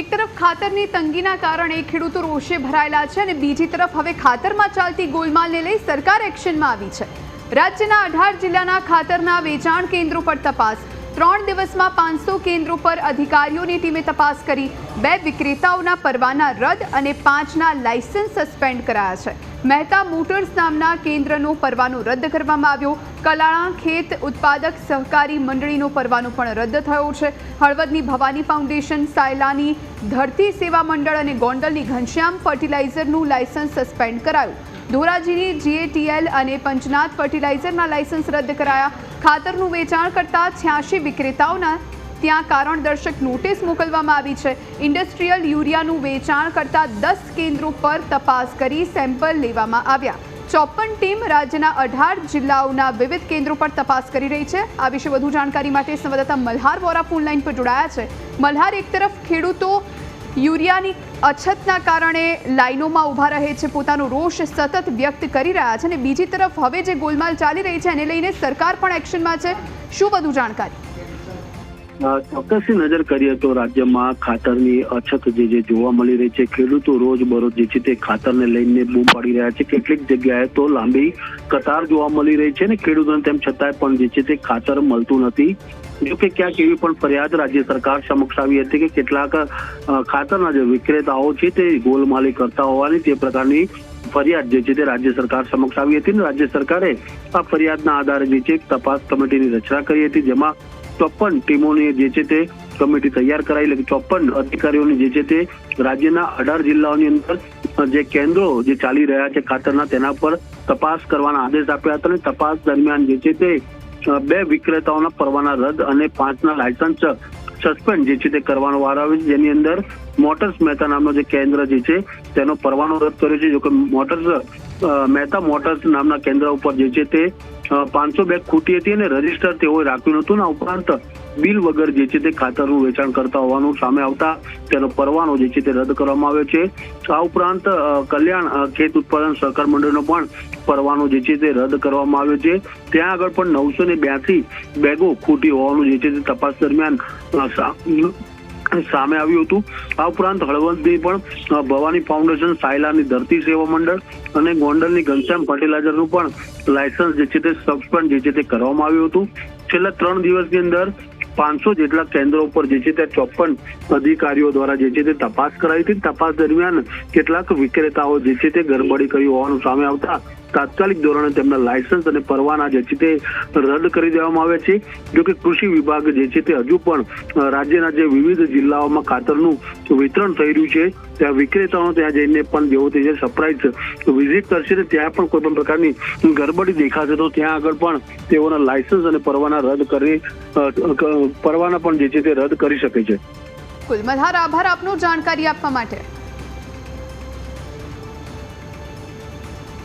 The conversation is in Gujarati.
એક તરફ ખાતરની તંગીના કારણે ખેડૂતો રોષે ભરાયેલા છે અને બીજી તરફ હવે ખાતરમાં ચાલતી ગોલમાલને લઈ સરકાર એક્શનમાં આવી છે. રાજ્યના અઢાર જિલ્લાના ખાતરના વેચાણ કેન્દ્રો પર તપાસ. ત્રણ દિવસમાં પાંચસો કેન્દ્રો પર અધિકારીઓની ટીમે તપાસ કરી. બે વિક્રેતાઓના પરવાના રદ અને પાંચના લાયસન્સ સસ્પેન્ડ કરાયા છે. મહેતા મોટર્સ નામના કેન્દ્રનો પરવાનો રદ કરવામાં આવ્યો. કલાણા ખેત ઉત્પાદક સહકારી મંડળીનો પરવાનો પણ રદ થયો છે. હળવદની ભવાની ફાઉન્ડેશન, સાયલાની ધરતી સેવા મંડળ અને ગોંડલની ઘનશ્યામ ફર્ટિલાઇઝરનું લાયસન્સ સસ્પેન્ડ કરાયું. ધોરાજીની જીએટીએલ અને પંચનાથ ફર્ટિલાઇઝરના લાયસન્સ રદ કરાયા. ખાતરનું વેચાણ કરતા છ્યાસી વિક્રેતાઓના ત્યાં કારણ દર્શક નોટિસ મોકલવામાં આવી છે. ઇન્ડસ્ટ્રીયલ યુરિયાનું વેચાણ કરતા દસ કેન્દ્રો પર તપાસ કરી સેમ્પલ લેવામાં આવ્યા. ચોપન ટીમ રાજ્યના અઢાર જિલ્લાઓના વિવિધ કેન્દ્રો પર તપાસ કરી રહી છે. આ વિશે વધુ જાણકારી માટે સંવાદદાતા મલ્હાર વોરા ફોન લાઈન પર જોડાયા છે. મલ્હાર, એક તરફ ખેડૂતો યુરિયાની અછતના કારણે લાઈનોમાં ઊભા રહે છે. પોતાનો રોષ સતત વ્યક્ત કરી રહ્યા છે અને બીજી તરફ હવે જે ગોલમાલ ચાલી રહી છે, એને લઈને સરકાર પણ એક્શનમાં છે. શું વધુ જાણકારી? ચોક્કસથી નજર કરીએ તો રાજ્યમાં ખાતરની અછત જે જે જોવા મળી રહી છે, ખેડૂતો રોજ બરોજ જે છે તે ખાતરને લઈને બૂમ પાડી રહ્યા છે. કેટલીક જગ્યાએ તો લાંબી કતાર જોવા મળી રહી છે ને ખેડૂતોને તેમ છતાંય પણ જે છે તે ખાતર મળતું નથી. જો કે ક્યાંક એવી પણ ફરિયાદ રાજ્ય સરકાર સમક્ષ આવી હતી કે કેટલાક ખાતરના જે વિક્રેતાઓ છે તે ગોલમાલી કરતા હોવાની તે પ્રકારની ફરિયાદ જે છે તે રાજ્ય સરકાર સમક્ષ આવી હતી ને રાજ્ય સરકારે આ ફરિયાદના આધારે જે છે તપાસ કમિટીની રચના કરી હતી, જેમાં ચોપન ટીમોની જે છે તે કમિટી તૈયાર કરાઈ એટલે ચોપન અધિકારીઓની જે છે તે રાજ્યના અઢાર જિલ્લાઓની અંદર જે કેન્દ્રો જે ચાલી રહ્યા છે ખાતરના, તેના પર તપાસ કરવાના આદેશ આપ્યા હતા અને તપાસ દરમિયાન જે છે તે બે વિક્રેતાઓના પરવાના રદ અને પાંચના લાયસન્સ સસ્પેન્ડ જે છે તે કરવાનો વાર આવે છે. જેની અંદર મોટર્સ મહેતા નામનો જે કેન્દ્ર જે છે તેનો પરવાનો રદ કર્યો છે. જો કે મોટર્સ મહેતા મોટર્સ નામના કેન્દ્ર ઉપર જે છે તે પાંચસો બેગ ખૂટી હતી અને રજિસ્ટર તેઓએ રાખ્યું નહોતું. ને આ ઉપરાંત બિલ વગર જે છે તે ખાતરનું વેચાણ કરતા હોવાનું સામે આવતા તેનો પરવાનો જે છે તે રદ કરવામાં આવ્યો છે. આ ઉપરાંત કલ્યાણ ખેત ઉત્પાદન સહકાર મંડળનો પણ પરવાનો જે છે તે રદ કરવામાં આવ્યો છે. ત્યાં આગળ પણ નવસો ને બ્યાસી બેગો ખૂટી હોવાનું જે છે તે તપાસ દરમિયાન સામે આવ્યું હતું. આ ઉપરાંત હળવદની પણ ભવાની ફાઉન્ડેશન સાયલાની ધરતી સેવા મંડળ અને ગોંડલની ઘનશ્યામ ફર્ટિલાઇઝરનું પણ લાયસન્સ જે છે તે સસ્પેન્ડ જે છે તે કરવામાં આવ્યું હતું. છેલ્લા ત્રણ દિવસની અંદર પાંચસો જેટલા કેન્દ્રો ઉપર જે છે તે ચોપન અધિકારીઓ દ્વારા જે છે તે તપાસ કરાઈ હતી. તપાસ દરમિયાન કેટલાક વિક્રેતાઓ જે છે તે ગરબડી કરી હોવાનું સામે આવતા તાત્કાલિક ધોરણે તેમના લાયસન્સ અને પરવાના જે છે તે રદ કરી દેવામાં આવ્યા છે. જોકે કૃષિ વિભાગ જે છે તે હજુ પણ રાજ્યના જે વિવિધ જિલ્લાઓમાં ખાતરનું વિતરણ થઈ રહ્યું છે. ત્યાં વિક્રેતાઓ ત્યાં જઈને પણ જેઓ તે છે સરપ્રાઇઝ વિઝિટ કરશે ને ત્યાં પણ કોઈ પણ પ્રકારની ગરબડી દેખાશે તો ત્યાં આગળ પણ તેઓના લાયસન્સ અને પરવાના રદ કરી પરવાના પણ જે છે તે રદ કરી શકે છે. કુલ મલ્હાર આભાર આપનો જાણકારી આપવા માટે.